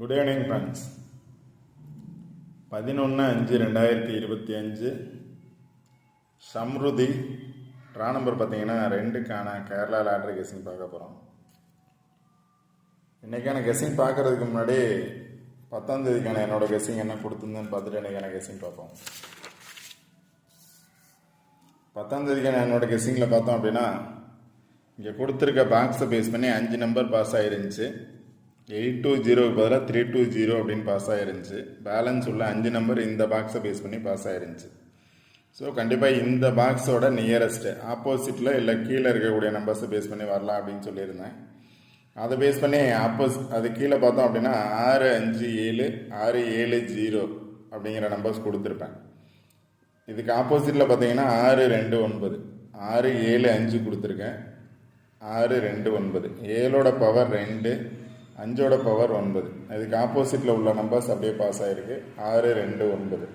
Good evening friends பதினொன்று அஞ்சு ரெண்டாயிரத்தி இருபத்தி அஞ்சு சம்ருதி ரா நம்பர் பார்த்தீங்கன்னா ரெண்டுக்கான கேரளா லாட்ரி கெஸிங் பார்க்க போகிறோம் இன்றைக்கான கெஸ்ஸிங் பார்க்குறதுக்கு முன்னாடி பத்தாம் தேதிக்கான என்னோட கெஸிங் என்ன கொடுத்துருந்தேன்னு பார்த்துட்டு இன்றைக்கான கெஸிங் பார்ப்போம் பத்தாம் தேதிக்கான என்னோட கெஸ்ஸிங்கில் பார்த்தோம் அப்படின்னா இங்கே கொடுத்துருக்க பாக்ஸை பேஸ் பண்ணி அஞ்சு நம்பர் பாஸ் ஆகிருந்துச்சு எயிட் டூ ஜீரோக்கு பதிலாக த்ரீ டூ ஜீரோ அப்படின்னு பாஸ் ஆகிருந்துச்சு பேலன்ஸ் உள்ள அஞ்சு நம்பர் இந்த பாக்ஸை பேஸ் பண்ணி பாஸ் ஆகிருந்துச்சு ஸோ கண்டிப்பாக இந்த பாக்ஸோட நியரஸ்ட்டு ஆப்போசிட்டில் இல்லை கீழே இருக்கக்கூடிய நம்பர்ஸை பேஸ் பண்ணி வரலாம் அப்படின்னு சொல்லியிருந்தேன். அதை பேஸ் பண்ணி ஆப்போஸ் அது கீழே பார்த்தோம் அப்படின்னா ஆறு அஞ்சு ஏழு ஆறு ஏழு ஜீரோ அப்படிங்கிற நம்பர்ஸ் கொடுத்துருப்பேன். இதுக்கு ஆப்போசிட்டில் பார்த்தீங்கன்னா ஆறு ரெண்டு ஒன்பது. ஆறு ஏழு அஞ்சு கொடுத்துருக்கேன். ஆறு ரெண்டு ஒன்பது. ஏழோட பவர் ரெண்டு அஞ்சோட பவர் ஒன்பது. இதுக்கு ஆப்போசிட்டில் உள்ள நம்பர்ஸ் அப்படியே பாஸ் ஆகிருக்கு ஆறு ரெண்டு ஒன்பது.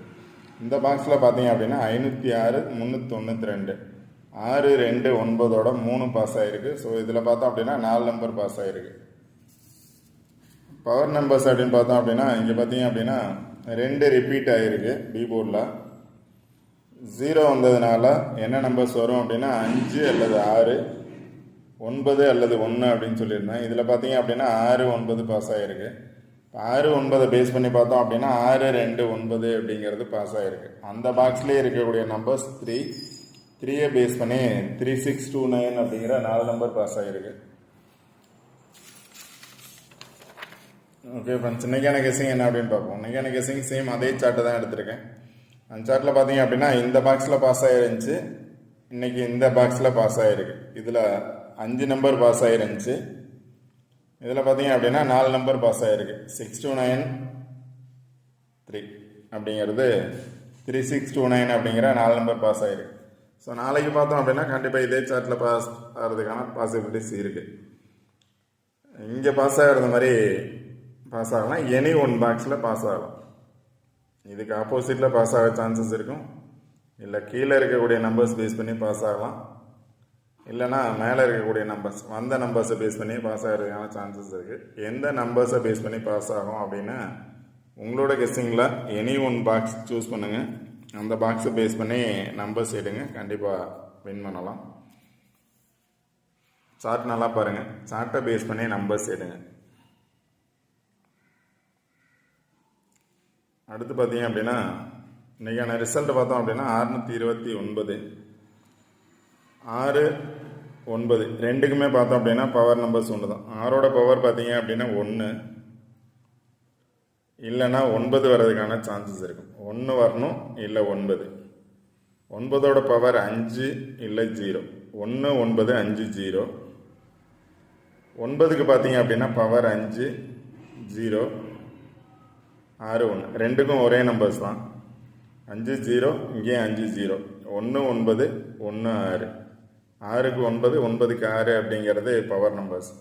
இந்த பாக்ஸில் பார்த்தீங்க அப்படின்னா ஐநூற்றி ஆறு முந்நூற்றி தொண்ணூற்றி ரெண்டு. ஆறு ரெண்டு ஒன்பதோட மூணு பாஸ் ஆகிருக்கு ஸோ இதில் பார்த்தோம் அப்படின்னா நாலு நம்பர் பாஸ் ஆகிருக்கு பவர் நம்பர்ஸ் அப்படின்னு பார்த்தோம் அப்படின்னா இங்கே பார்த்தீங்க அப்படின்னா ரெண்டு ரிப்பீட் ஆகிருக்கு பி போர்டில் ஜீரோ வந்ததுனால என்ன நம்பர்ஸ் வரும் அப்படின்னா அஞ்சு அல்லது ஆறு. ஒன்பது அல்லது ஒன்று அப்படின்னு சொல்லியிருந்தேன். இதில் பார்த்தீங்க அப்படின்னா ஆறு ஒன்பது பாஸ் ஆகிருக்கு ஆறு ஒன்பதை பேஸ் பண்ணி பார்த்தோம் அப்படின்னா ஆறு ரெண்டு ஒன்பது அப்படிங்கிறது பாஸ் ஆகிருக்கு அந்த பாக்ஸ்லேயே இருக்கக்கூடிய நம்பர்ஸ் த்ரீ த்ரீயை பேஸ் பண்ணி த்ரீ சிக்ஸ் டூ நைன் அப்படிங்கிற நாலு நம்பர் பாஸ் ஆகிருக்கு ஓகே ஃப்ரெண்ட்ஸ் இன்றைக்கான கெஸிங் என்ன அப்படின்னு பார்ப்போம். இன்றைக்கான கெஸிங் சேம் அதே சார்ட்டை தான் எடுத்திருக்கேன். அந்த சார்ட்டில் பார்த்தீங்க அப்படின்னா இந்த பாக்ஸில் பாஸ் ஆகிருந்துச்சு இன்றைக்கி இந்த பாக்ஸில் பாஸ் ஆகிருக்கு இதில் அஞ்சு நம்பர் பாஸ் ஆகிருந்துச்சு இதில் பார்த்தீங்க அப்படின்னா நாலு நம்பர் பாஸ் ஆகிருக்கு சிக்ஸ் டூ நைன் த்ரீ அப்படிங்கிறது த்ரீ சிக்ஸ் டூ நைன் அப்படிங்கிற நாலு நம்பர் பாஸ் ஆகிருக்கு ஸோ நாளைக்கு பார்த்தோம் அப்படின்னா கண்டிப்பாக இதே சார்ட்டில் பாஸ் ஆகிறதுக்கான பாசிபிலிட்டிஸ் இருக்குது இங்கே பாஸ் ஆகிறது மாதிரி பாஸ் ஆகலாம். எனி ஒன் பாக்ஸில் பாஸ் ஆகலாம். இதுக்கு ஆப்போசிட்டில் பாஸ் ஆக சான்சஸ் இருக்கும். இல்லை கீழே இருக்கக்கூடிய நம்பர்ஸ் பேஸ் பண்ணி பாஸ் ஆகலாம். இல்லைனா மேலே இருக்கக்கூடிய நம்பர்ஸ் வந்த நம்பர்ஸை பேஸ் பண்ணி பாஸ் ஆகிறதுக்கான சான்சஸ் இருக்குது எந்த நம்பர்ஸை பேஸ் பண்ணி பாஸ் ஆகும் அப்படின்னு உங்களோட கெஸ்ஸிங்கில் எனி ஒன் பாக்ஸ் சூஸ் பண்ணுங்கள் அந்த பாக்ஸை பேஸ் பண்ணி நம்பர்ஸ் எடுங்க. கண்டிப்பாக வின் பண்ணலாம். சார்ட் நல்லா பாருங்கள் சார்ட்டை பேஸ் பண்ணி நம்பர்ஸ் எடுங்க. அடுத்து பார்த்தீங்க அப்படின்னா இன்றைக்கான ரிசல்ட் பார்த்தோம் அப்படின்னா அறுநூற்றி இருபத்தி ஒன்பது. ஆறு ஒன்பது. ரெண்டுக்குமே பார்த்தோம் அப்படின்னா பவர் நம்பர்ஸ் ஒன்று தான் ஆறோட பவர் பார்த்தீங்க அப்படின்னா ஒன்று இல்லைன்னா ஒன்பது வர்றதுக்கான சான்சஸ் இருக்கும். ஒன்று வரணும் இல்லை ஒன்பது. ஒன்பதோட பவர் அஞ்சு இல்லை ஜீரோ ஒன்று ஒன்பது அஞ்சு ஜீரோ ஒன்பதுக்கு பார்த்தீங்க அப்படின்னா பவர் அஞ்சு ஜீரோ ஆறு ஒன்று ரெண்டுக்கும் ஒரே நம்பர்ஸ் தான். அஞ்சு ஜீரோ இங்கேயும் அஞ்சு ஜீரோ ஒன்று ஒன்பது ஒன்று ஆறு. ஆறுக்கு ஒன்பது ஒன்பதுக்கு ஆறு அப்படிங்கிறது பவர் நம்பர்ஸ்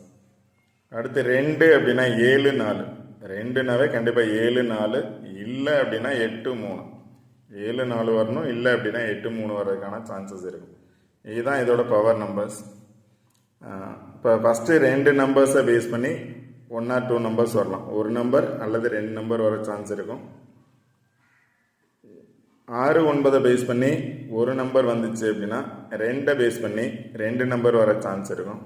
அடுத்து ரெண்டு அப்படின்னா ஏழு நாலு. ரெண்டுனாவே கண்டிப்பாக ஏழு நாலு. இல்லை அப்படின்னா எட்டு மூணு. ஏழு நாலு வரணும். இல்லை அப்படின்னா எட்டு மூணு வர்றதுக்கான சான்சஸ் இருக்கும். இதுதான் இதோட பவர் நம்பர்ஸ் இப்போ ஃபஸ்ட்டு ரெண்டு நம்பர்ஸை பேஸ் பண்ணி ஒன் ஆர் டூ நம்பர்ஸ் வரலாம். ஒரு நம்பர் அல்லது ரெண்டு நம்பர் வர சான்ஸ் இருக்கும். ஆறு ஒன்பதை பேஸ் பண்ணி ஒரு நம்பர் வந்துச்சு அப்படின்னா ரெண்டை பேஸ் பண்ணி ரெண்டு நம்பர் வர சான்ஸ் இருக்கும்.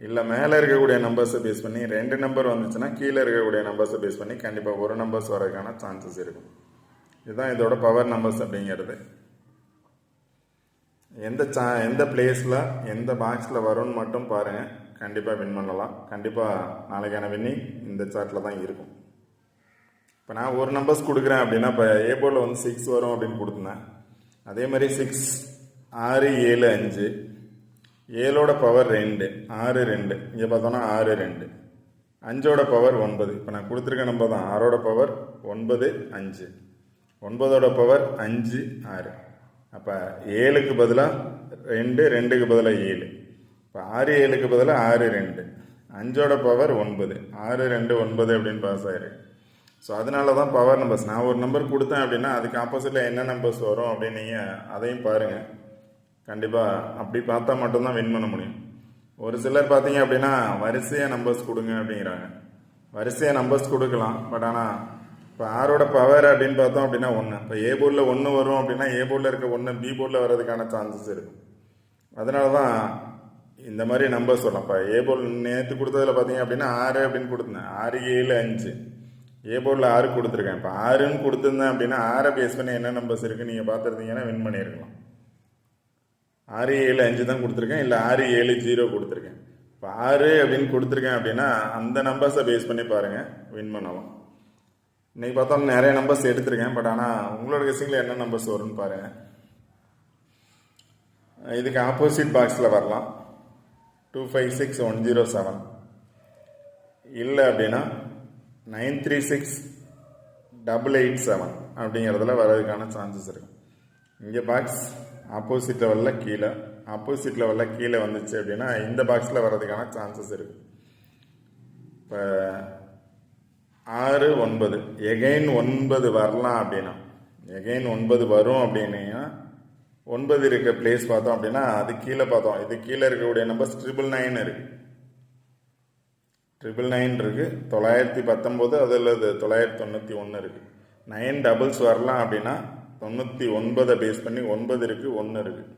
இல்லை மேலே இருக்கக்கூடிய நம்பர்ஸை பேஸ் பண்ணி ரெண்டு நம்பர் வந்துச்சுன்னா கீழே இருக்கக்கூடிய நம்பர்ஸை பேஸ் பண்ணி கண்டிப்பாக ஒரு நம்பர்ஸ் வரதுக்கான சான்சஸ் இருக்கும். இதுதான் இதோட பவர் நம்பர்ஸ் அப்படிங்கிறது. எந்த சா எந்த பிளேஸில் எந்த பாக்ஸில் வரும்னு மட்டும் பாருங்கள் கண்டிப்பாக வின் பண்ணலாம். கண்டிப்பாக நாளைக்கான வின்னிங் இந்த சார்ட்டில் தான் இருக்கும். இப்போ நான் ஒரு நம்பர்ஸ் கொடுக்குறேன் அப்படின்னா இப்போ ஏ போர்டில் வந்து சிக்ஸ் வரும் அப்படின்னு கொடுத்துனேன் அதே மாதிரி சிக்ஸ் ஆறு ஏழு அஞ்சு. ஏழோட பவர் ரெண்டு ஆறு ரெண்டு. இங்கே பார்த்தோன்னா ஆறு ரெண்டு. அஞ்சோட பவர் ஒன்பது. இப்போ நான் கொடுத்துருக்க நம்பர் தான். ஆறோட பவர் ஒன்பது அஞ்சு. ஒன்பதோட பவர் அஞ்சு ஆறு. அப்போ ஏழுக்கு பதிலாக ரெண்டு ரெண்டுக்கு பதிலாக ஏழு. இப்போ ஆறு ஏழுக்கு பதிலாக ஆறு ரெண்டு. அஞ்சோட பவர் ஒன்பது. ஆறு ரெண்டு ஒன்பது அப்படின்னு பாஸ் ஆயிருக்கு. ஸோ அதனால தான் பவர் நம்பர்ஸ் நான் ஒரு நம்பர் கொடுத்தேன் அப்படின்னா அதுக்கு ஆப்போசிட்டில் என்ன நம்பர்ஸ் வரும் அப்படின்னு நீங்கள் அதையும் பாருங்கள் கண்டிப்பாக அப்படி பார்த்தா மட்டும்தான் வின் பண்ண முடியும். ஒரு சிலர் பார்த்தீங்க அப்படின்னா வரிசையாக நம்பர்ஸ் கொடுங்க அப்படிங்கிறாங்க. வரிசையாக நம்பர்ஸ் கொடுக்கலாம். பட் ஆனால் இப்போ ஆரோட பவர் அப்படின்னு பார்த்தோம் அப்படின்னா ஒன்று இப்போ ஏ போர்டில் ஒன்று வரும் அப்படின்னா ஏ போர்டில் இருக்க ஒன்று பி போர்டில் வர்றதுக்கான சான்சஸ் இருக்கும். அதனால தான் இந்த மாதிரி நம்பர் சொல்லலாம். இப்போ ஏ போர்டில் நேற்று கொடுத்ததில் பார்த்தீங்க அப்படின்னா ஆறு அப்படின்னு கொடுத்தேன். ஆறு ஏழு அஞ்சு. ஏ போர்டில் ஆறு கொடுத்துருக்கேன். இப்போ ஆறுன்னு கொடுத்துருந்தேன் அப்படின்னா ஆறை பேஸ் பண்ணி என்ன நம்பர்ஸ் இருக்குது நீங்கள் பார்த்துருந்தீங்கன்னா வின் பண்ணியிருக்கலாம். ஆறு ஏழு அஞ்சு தான் கொடுத்துருக்கேன். இல்லை ஆறு ஏழு ஜீரோ கொடுத்துருக்கேன். இப்போ ஆறு அப்படின்னு கொடுத்துருக்கேன் அப்படின்னா அந்த நம்பர்ஸை பேஸ் பண்ணி பாருங்கள் வின் பண்ணலாம். இன்றைக்கி பார்த்தோம் நிறைய நம்பர்ஸ் எடுத்திருக்கேன். பட் ஆனால் உங்களோட கெஸிங்கில் என்ன நம்பர்ஸ் வரும்னு பாருங்கள் இதுக்கு ஆப்போசிட் பாக்ஸில் வரலாம். Two five six one zero seven இல்லை அப்படின்னா nine three six double eight seven அப்படிங்கிறதுல வர்றதுக்கான சான்சஸ் இருக்கும் இங்கே பாக்ஸ் ஆப்போசிட் லெவலில் கீழே. ஆப்போசிட் லெவலில் கீழே வந்துச்சு அப்படின்னா இந்த பாக்ஸில் வர்றதுக்கான சான்சஸ் இருக்கு. இப்போ ஆறு ஒன்பது. எகைன் ஒன்பது வரலாம் அப்படின்னா எகைன் ஒன்பது வரும் அப்படின்னா ஒன்பது இருக்க பிளேஸ் பார்த்தோம் அப்படின்னா அது கீழே பார்த்தோம். இது கீழே இருக்கக்கூடிய நம்பர் ட்ரிபிள் நைன் இருக்குது ட்ரிபிள் நைன் இருக்குது தொள்ளாயிரத்தி பத்தொம்போது அதில் இது தொள்ளாயிரத்தி தொண்ணூற்றி ஒன்று இருக்குது நைன் டபுள்ஸ் வரலாம் அப்படின்னா தொண்ணூற்றி ஒன்பதை பேஸ் பண்ணி ஒன்பது இருக்குது ஒன்று இருக்குது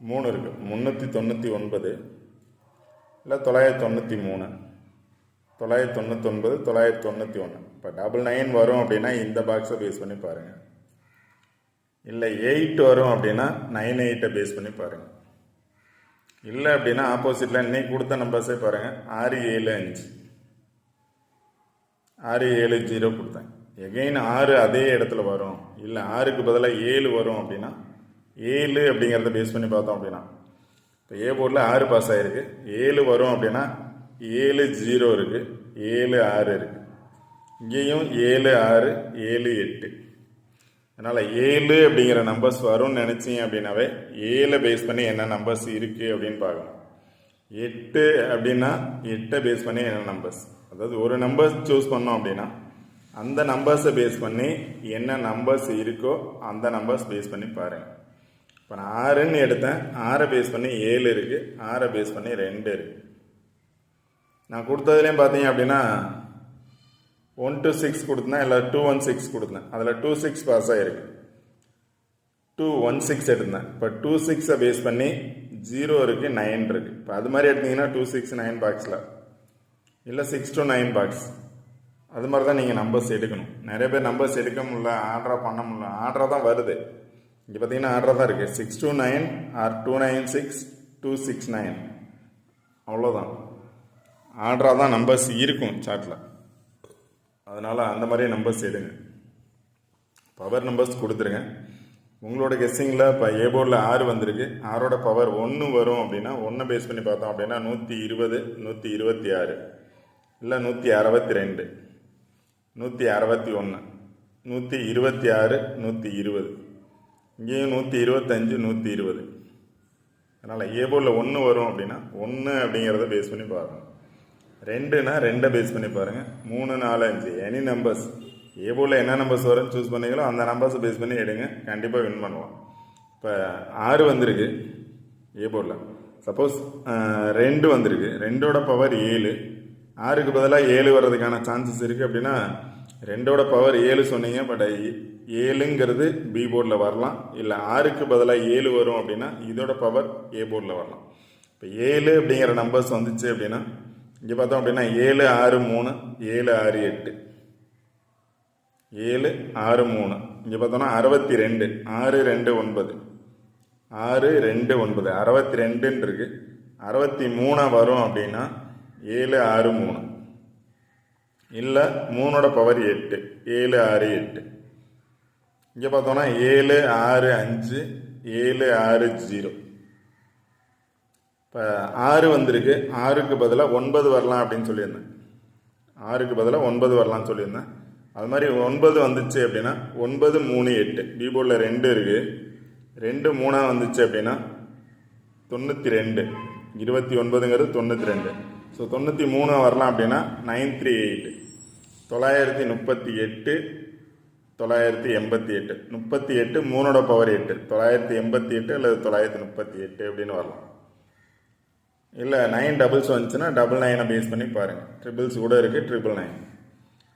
மூணு இருக்குது முந்நூற்றி தொண்ணூற்றி ஒன்பது. இல்லை தொள்ளாயிரத்தி தொண்ணூற்றி மூணு. தொள்ளாயிரத்தி தொண்ணூத்தொன்பது தொள்ளாயிரத்தி தொண்ணூற்றி ஒன்று இப்போ டபுள் நைன் வரும் அப்படின்னா இந்த பாக்ஸை பேஸ் பண்ணி பாருங்கள் இல்லை எயிட் வரும் அப்படின்னா நைன் எயிட்டை பேஸ் பண்ணி பாருங்கள் இல்லை அப்படின்னா ஆப்போசிட்டில் இன்னைக்கு கொடுத்த நம்பர்ஸே பாருங்கள் ஆறு ஏழு அஞ்சு. ஆறு ஏழு ஜீரோ கொடுத்தேன். எகைன் ஆறு அதே இடத்துல வரும். இல்லை ஆறுக்கு பதிலாக ஏழு வரும் அப்படின்னா ஏழு அப்படிங்கிறத பேஸ் பண்ணி பார்த்தோம் அப்படின்னா இப்போ ஏ போர்டில் ஆறு பாஸ் ஆகிருக்கு ஏழு வரும் அப்படின்னா ஏழு ஜீரோ இருக்குது ஏழு ஆறு இருக்குது இங்கேயும் ஏழு ஆறு ஏழு எட்டு. அதனால் ஏழு அப்படிங்கிற நம்பர்ஸ் வரும்னு நினச்சிங்க அப்படின்னாவே ஏழை பேஸ் பண்ணி என்ன நம்பர்ஸ் இருக்குது அப்படின்னு பார்க்கணும். எட்டு அப்படின்னா எட்டை பேஸ் பண்ணி என்ன நம்பர்ஸ் அதாவது ஒரு நம்பர் சூஸ் பண்ணோம் அப்படின்னா அந்த நம்பர்ஸை பேஸ் பண்ணி என்ன நம்பர்ஸ் இருக்கோ அந்த நம்பர்ஸ் பேஸ் பண்ணி பாருங்கள் இப்போ நான் ஆறுன்னு எடுத்தேன். ஆறை பேஸ் பண்ணி ஏழு இருக்குது ஆறை பேஸ் பண்ணி ரெண்டு இருக்குது நான் கொடுத்ததுலேயும் பார்த்தீங்க அப்படின்னா ஒன் டூ சிக்ஸ் கொடுத்தேன் இல்லை டூ ஒன் சிக்ஸ் கொடுத்தேன்? அதில் டூ சிக்ஸ் பாஸ் ஆகிருக்கு டூ ஒன் சிக்ஸ் எடுத்தேன்? இப்போ டூ சிக்ஸை பேஸ் பண்ணி ஜீரோ இருக்குது நைன் இருக்குது இப்போ அது மாதிரி எடுத்தீங்கன்னா டூ சிக்ஸ் நைன் பாக்ஸில் இல்லை சிக்ஸ் டூ நைன் பாக்ஸ் அது மாதிரி தான் நீங்கள் நம்பர்ஸ் எடுக்கணும். நிறைய பேர் நம்பர்ஸ் எடுக்க முடியல ஆர்டராக பண்ண முடியல. ஆர்டராக தான் வருது. இங்கே பார்த்தீங்கன்னா ஆர்டராக தான் இருக்குது six two nine or two nine six two six nine அவ்வளோதான் ஆர்டராக தான் நம்பர்ஸ் இருக்கும் சார்ட்டில் அதனால் அந்த மாதிரியே நம்பர்ஸ் எடுங்க. பவர் நம்பர்ஸ் கொடுத்துருங்க. உங்களோட கெஸ்ஸிங்கில் இப்போ ஏ போர்டில் ஆறு வந்திருக்கு. ஆறோட பவர் ஒன்று வரும் அப்படின்னா ஒன்றை பேஸ் பண்ணி பார்த்தோம் அப்படின்னா நூற்றி இருபது நூற்றி இருபத்தி ஆறு. இல்லை நூற்றி அறுபத்தி ரெண்டு. நூற்றி அறுபத்தி ஒன்று நூற்றி இருபத்தி ஆறு நூற்றி இருபது. இங்கேயும் நூற்றி இருபத்தஞ்சு நூற்றி இருபது. அதனால் ஏ போர்டில் ஒன்று வரும் அப்படின்னா ஒன்று அப்படிங்கிறத பேஸ் பண்ணி பாருங்கள் ரெண்டுனா ரெண்டை பேஸ் பண்ணி பாருங்கள் மூணு நாலு அஞ்சு. எனி நம்பர்ஸ் ஏ என்ன நம்பர்ஸ் வரும்னு சூஸ் பண்ணீங்களோ அந்த நம்பர்ஸை பேஸ் பண்ணி எடுங்க. கண்டிப்பாக வின் பண்ணுவோம். இப்போ ஆறு வந்திருக்கு ஏ போர்டில் சப்போஸ் ரெண்டு வந்திருக்கு. ரெண்டோட பவர் ஏழு. ஆறுக்கு பதிலாக ஏழு வர்றதுக்கான சான்சஸ் இருக்குது அப்படின்னா ரெண்டோட பவர் ஏழு சொன்னீங்க பட் ஏழுங்கிறது பி போர்டில் வரலாம். இல்லை ஆறுக்கு பதிலாக ஏழு வரும் அப்படின்னா இதோட பவர் ஏ போர்டில் வரலாம். இப்போ ஏழு அப்படிங்கிற நம்பர்ஸ் வந்துச்சு அப்படின்னா இங்கே பார்த்தோம் அப்படின்னா ஏழு ஆறு மூணு ஏழு ஆறு எட்டு. ஏழு ஆறு மூணு. இங்கே பார்த்தோம்னா அறுபத்தி ரெண்டு ஆறு ரெண்டு ஒன்பது. ஆறு ரெண்டு ஒன்பது. அறுபத்தி ரெண்டுன்னு அறுபத்தி மூணா வரும் அப்படின்னா ஏழு ஆறு மூணு. இல்லை மூணோட பவர் எட்டு. ஏழு ஆறு எட்டு. இங்கே பார்த்தோம்னா ஏழு ஆறு அஞ்சு ஏழு ஆறு ஜீரோ. இப்போ ஆறு வந்திருக்கு. ஆறுக்கு பதிலாக ஒன்பது வரலாம் அப்படின்னு சொல்லியிருந்தேன். ஆறுக்கு பதிலாக ஒன்பது வரலாம்னு சொல்லியிருந்தேன். அது மாதிரி ஒன்பது வந்துச்சு அப்படின்னா ஒன்பது மூணு எட்டு. பீபோர்டில் ரெண்டு இருக்குது ரெண்டு மூணாக வந்துச்சு அப்படின்னா தொண்ணூற்றி ரெண்டு. இருபத்தி ஒன்பதுங்கிறது தொண்ணூற்றி ரெண்டு. ஸோ தொண்ணூற்றி மூணு வரலாம் அப்படின்னா நைன் த்ரீ எயிட். தொள்ளாயிரத்தி முப்பத்தி எட்டு தொள்ளாயிரத்தி எண்பத்தி எட்டு. முப்பத்தி எட்டு மூணோட பவர் எட்டு. தொள்ளாயிரத்தி எண்பத்தி எட்டு அல்லது தொள்ளாயிரத்தி முப்பத்தி எட்டு அப்படின்னு வரலாம். இல்லை நைன் டபுள்ஸ் வந்துச்சுன்னா டபுள் நைனை பேஸ் பண்ணி பாருங்கள் ட்ரிபிள்ஸ் கூட இருக்குது ட்ரிபிள் நைன்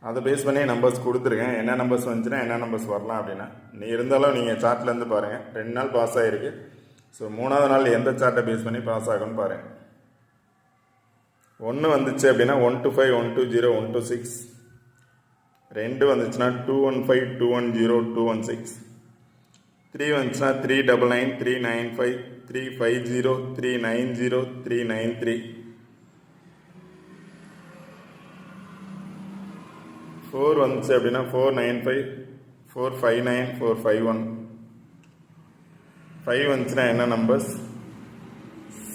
அதை பேஸ் பண்ணி நம்பர்ஸ் கொடுத்துருக்கேன் என்ன நம்பர்ஸ் வந்துச்சுன்னா என்ன நம்பர்ஸ் வரலாம் அப்படின்னா. நீ இருந்தாலும் நீங்கள் சார்ட்லேருந்து பாருங்கள் ரெண்டு நாள் பாஸ் ஆகிருக்கு ஸோ மூணாவது நாள் எந்த சார்ட்டை பேஸ் பண்ணி பாஸ் ஆகும்னு பாருங்கள் ஒன்று வந்துச்சு அப்படின்னா one two five one two zero one two six ரெண்டு வந்துச்சுன்னா two one five two one zero two one six three வந்துச்சுன்னா three double nine three nine five three five zero three nine zero three nine three four வந்துச்சு அப்படின்னா four nine five four five nine four five one five வந்துச்சுன்னா என்ன numbers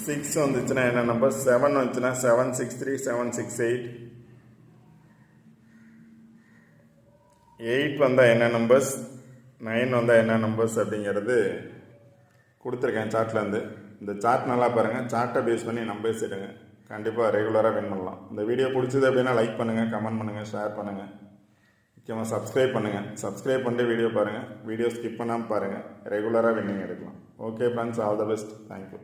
six வந்துச்சுன்னா என்ன number seven வந்துச்சுன்னா seven six three seven six eight eight வந்தால் என்ன numbers nine வந்தால் என்ன நம்பர்ஸ் அப்படிங்கிறது கொடுத்துருக்கேன் சார்ட்லேருந்து இந்த சார்ட் நல்லா பாருங்கள் சார்ட்டை பேஸ் பண்ணி நம்பர்ஸ் எடுங்க கண்டிப்பாக ரெகுலராக வின் பண்ணலாம். இந்த வீடியோ பிடிச்சது அப்படின்னா லைக் பண்ணுங்கள் கமெண்ட் பண்ணுங்கள் ஷேர் பண்ணுங்கள் முக்கியமாக சப்ஸ்கிரைப் பண்ணுங்கள் சப்ஸ்கிரைப் பண்ணிட்டு வீடியோ பாருங்கள் வீடியோ ஸ்கிப் பண்ணாமல் பாருங்கள் ரெகுலராக வின்னிங் எடுக்கலாம். Okay friends all the best thank you